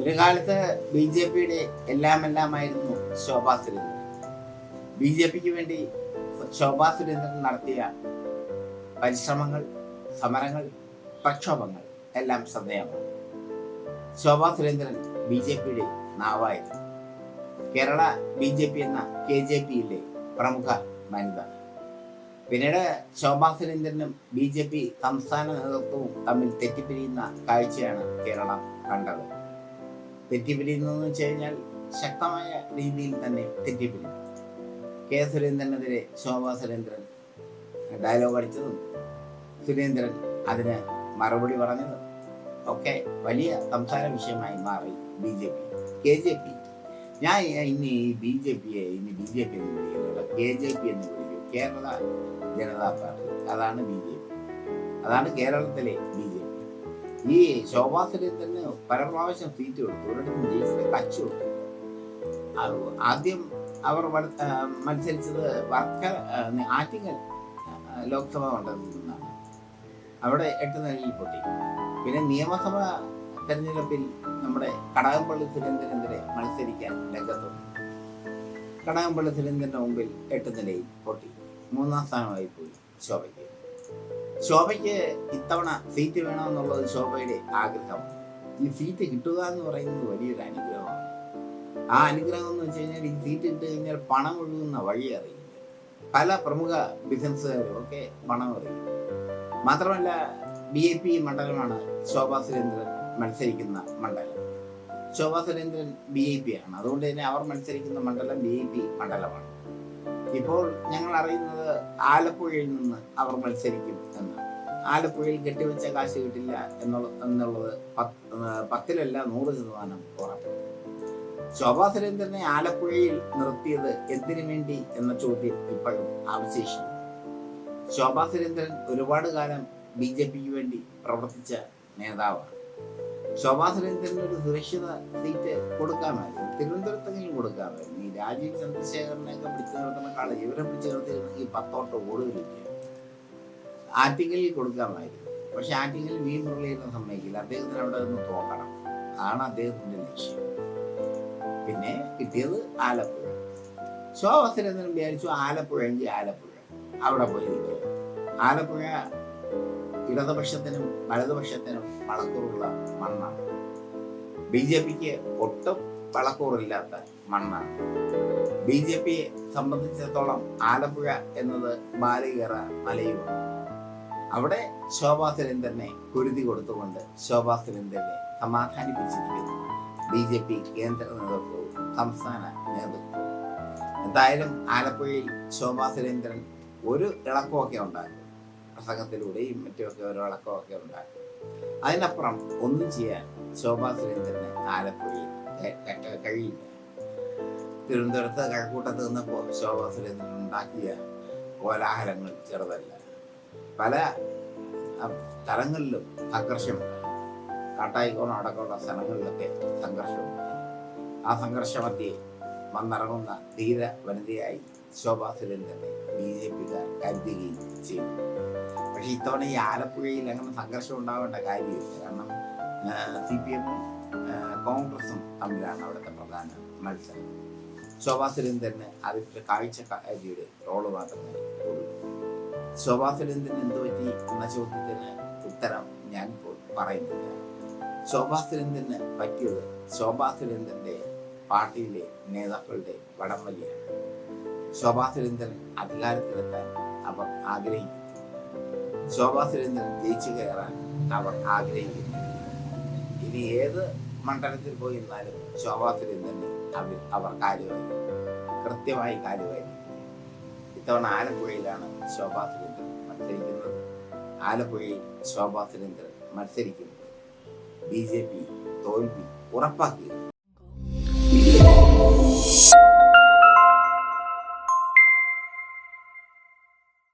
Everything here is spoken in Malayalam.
ഒരു കാലത്ത് ബി ജെ പിയുടെ എല്ലാം എല്ലാമായിരുന്നു ശോഭാ സുരേന്ദ്രൻ. ബി ജെ പിക്ക് വേണ്ടി ശോഭാ സുരേന്ദ്രൻ നടത്തിയ പരിശ്രമങ്ങൾ സമരങ്ങൾ പ്രക്ഷോഭങ്ങൾ എല്ലാം ശ്രദ്ധേയമാണ്. ശോഭാ സുരേന്ദ്രൻ ബി ജെ പിയുടെ നാവായിരുന്നു. കേരള ബി ജെ പി എന്ന കെ ജെ പിയിലെ പ്രമുഖ വനിത. പിന്നീട് ശോഭാ സുരേന്ദ്രനും ബി ജെ പി സംസ്ഥാന നേതൃത്വവും തമ്മിൽ തെറ്റിപ്പിരിയുന്ന കാഴ്ചയാണ് കേരളം കണ്ടത്. തെറ്റിപ്പിരിയുന്നു വെച്ച് കഴിഞ്ഞാൽ ശക്തമായ രീതിയിൽ തന്നെ തെറ്റിപ്പിരിഞ്ഞു കെ സുരേന്ദ്രനെതിരെ ശോഭാ സുരേന്ദ്രൻ ഡയലോഗ് അടിച്ചതും സുരേന്ദ്രൻ അതിന് മറുപടി പറഞ്ഞതും ഒക്കെ വലിയ സംസാര വിഷയമായി മാറി B J P. K J P. ഞാൻ ഇനി ഈ ബി ജെ പിയെ ഇനി ബി ജെ പി എന്ന് വിളിക്കുന്നില്ല കെ ജെ പി എന്ന് വിളിക്കും കേരള ജനതാ പാർട്ടി. അതാണ് ബി ജെ പി. അതാണ് കേരളത്തിലെ ബി ജെ പി. ഈ ശോഭാ തന്നെ പല സീറ്റ് കൊടുത്തു. ഒരിടത്തും ജയിച്ചിട്ട് കച്ചു കൊടുത്തു. ആദ്യം അവർ മത്സരിച്ചത് വർക്ക ആറ്റിങ്ങൽ ലോക്സഭ മണ്ഡലത്തിൽ നിന്നാണ്. അവിടെ എട്ട് നിലയിൽ പൊട്ടി. പിന്നെ നിയമസഭ തെരഞ്ഞെടുപ്പിൽ നമ്മുടെ കടകംപള്ളി സുരേന്ദ്രനെതിരെ മത്സരിക്കാൻ രംഗത്തുണ്ട്. കടകംപള്ളി സുരേന്ദ്രന്റെ മുമ്പിൽ എട്ട് നിലയിൽ പൊട്ടി. മൂന്നാം സ്ഥാനമായി പോയി ശോഭയ്ക്ക്. ശോഭയ്ക്ക് ഇത്തവണ സീറ്റ് വേണമെന്നുള്ളത് ശോഭയുടെ ആഗ്രഹമാണ്. ഈ സീറ്റ് കിട്ടുക എന്ന് പറയുന്നത് വലിയൊരു അനുഗ്രഹമാണ്. ആ അനുഗ്രഹം എന്ന് വെച്ച് കഴിഞ്ഞാൽ ഈ സീറ്റ് ഇട്ട് കഴിഞ്ഞാൽ പണം ഒഴുകുന്ന വഴി അറിയില്ല. പല പ്രമുഖ ബിസിനസ്സുകാരും ഒക്കെ പണം അറിയും മാത്രമല്ല ബി എ പി മണ്ഡലമാണ് ശോഭാ സുരേന്ദ്രൻ മത്സരിക്കുന്ന മണ്ഡലം. Shobha Surendran B J P ആണ്. അതുകൊണ്ട് തന്നെ അവർ മത്സരിക്കുന്ന മണ്ഡലം ബി ജെ പി മണ്ഡലമാണ്. ഇപ്പോൾ ഞങ്ങൾ അറിയുന്നത് ആലപ്പുഴയിൽ നിന്ന് അവർ മത്സരിക്കും എന്ന് ആലപ്പുഴയിൽ കെട്ടിവെച്ച കാശ് കിട്ടില്ല എന്നുള്ള എന്നുള്ളത് പത്തിലല്ല നൂറ് ശതമാനം ഉറപ്പ്. ശോഭാ സുരേന്ദ്രനെ ആലപ്പുഴയിൽ നിർത്തിയത് എന്തിനു വേണ്ടി എന്ന ചോദ്യം ഇപ്പോഴും അവശേഷിക്കും ശോഭാ സുരേന്ദ്രൻ ഒരുപാട് കാലം ബി ജെ പിക്ക് വേണ്ടി പ്രവർത്തിച്ച നേതാവാണ്. ശോഭാ സുരേന്ദ്രന് ഒരു സുരക്ഷിത സീറ്റ് കൊടുക്കാമായിരുന്നു. തിരുവനന്തപുരത്തെങ്കിലും കൊടുക്കാമായിരുന്നു. ഈ രാജീവ് ചന്ദ്രശേഖരനെയൊക്കെ പിടിച്ചു നിർത്തുന്ന കളി ഇവരെ പിടിച്ചു നിർത്തിയിരുന്നെങ്കിൽ പത്തോട്ട് കൂടുതലില്ല ആറ്റിങ്ങലിൽ കൊടുക്കാമായിരുന്നു. പക്ഷെ ആറ്റിങ്ങൽ വി മുരളീധരൻ സമ്മതിക്കില്ല അദ്ദേഹത്തിന് അവിടെ നിന്ന് തോക്കണം. അതാണ് അദ്ദേഹത്തിന്റെ ലക്ഷ്യം. പിന്നെ കിട്ടിയത് ആലപ്പുഴ. ശോഭാ സുരേന്ദ്രൻ വിചാരിച്ചു ആലപ്പുഴ എങ്കിൽ ആലപ്പുഴ. അവിടെ പോയി നിൽക്കുക ആലപ്പുഴ ഇടതുപക്ഷത്തിനും വലതുപക്ഷത്തിനും വളക്കൂറുള്ള മണ്ണാണ്. ബി ജെ പിക്ക് ഒട്ടും വളക്കൂറില്ലാത്ത മണ്ണാണ്. ബി ജെ പിയെ സംബന്ധിച്ചിടത്തോളം ആലപ്പുഴ എന്നത് ബാലികേറ മലയുമാണ്. അവിടെ ശോഭാ സുരേന്ദ്രനെ കുരുതി കൊടുത്തുകൊണ്ട് ശോഭാ സുരേന്ദ്രനെ സമാധാനിപ്പിച്ചിരിക്കുന്നു ബി ജെ പി കേന്ദ്ര നേതൃത്വവും സംസ്ഥാന നേതൃത്വവും. എന്തായാലും ആലപ്പുഴയിൽ ശോഭാ സുരേന്ദ്രൻ ഒരു ഇളക്കമൊക്കെ ഉണ്ടാക്കും പ്രസംഗത്തിലൂടെയും മറ്റുമൊക്കെ ഓരോ ഇളക്കമൊക്കെ ഉണ്ടാക്കും. അതിനപ്പുറം ഒന്നും ചെയ്യാൻ ശോഭാ സുരേന്ദ്രന് ആലപ്പുഴയിൽ കഴിയില്ല. തിരുവനന്തപുരത്ത് കഴക്കൂട്ടത്ത് നിന്ന് ശോഭാ സുരേന്ദ്രൻ ഉണ്ടാക്കിയ കോലാഹലങ്ങൾ ചെറുതല്ല. പല സ്ഥലങ്ങളിലും സംഘർഷമുണ്ട് കാട്ടായിക്കോണം അടക്കമുള്ള സ്ഥലങ്ങളിലൊക്കെ സംഘർഷമുണ്ട് ആ സംഘർഷമധ്യേ വന്നിറങ്ങുന്ന ധീര വനിതയായി ശോഭാ സുരേന്ദ്രനെ ബി ജെ പിക്കാർ കരുതുകയും ചെയ്തു. പക്ഷെ ഇത്തവണ ഈ ആലപ്പുഴയിൽ അങ്ങനെ സംഘർഷം ഉണ്ടാവേണ്ട കാര്യമില്ല. കാരണം സി പി എമ്മും കോൺഗ്രസും തമ്മിലാണ് അവിടുത്തെ പ്രധാന മത്സരം. ശോഭാ സുരേന്ദ്രന് അതിന്റെ കാഴ്ചക്കാരിയുടെ റോൾ മാത്രമേ ഉള്ളൂ. ശോഭാ സുരേന്ദ്രൻ എന്ത് പറ്റി എന്ന ചോദ്യത്തിന് ഉത്തരം ഞാൻ പറയുന്നില്ല. ശോഭാ സുരേന്ദ്രന് പറ്റിയത് ശോഭാ സുരേന്ദ്രന്റെ പാർട്ടിയിലെ നേതാക്കളുടെ വടംവലിയാണ് ശോഭാ സുരേന്ദ്രൻ അധികാരത്തിലെത്താൻ അവർ ആഗ്രഹിക്കുന്നു. ശോഭാ സുരേന്ദ്രൻ ജയിച്ചു കയറാൻ അവർ ആഗ്രഹിക്കുന്നു. ഇനി ഏത് മണ്ഡലത്തിൽ പോയി നിന്നാലും ശോഭാ സുരേന്ദ്രനെ അവർ അവർ കാര്യമായി കൃത്യമായി കാര്യമായി ഇത്തവണ ആലപ്പുഴയിലാണ് ശോഭാ സുരേന്ദ്രൻ മത്സരിക്കുന്നത്. ആലപ്പുഴയിൽ ശോഭാ സുരേന്ദ്രൻ മത്സരിക്കുന്നത് ബി ജെ പി തോൽവി ഉറപ്പാക്കി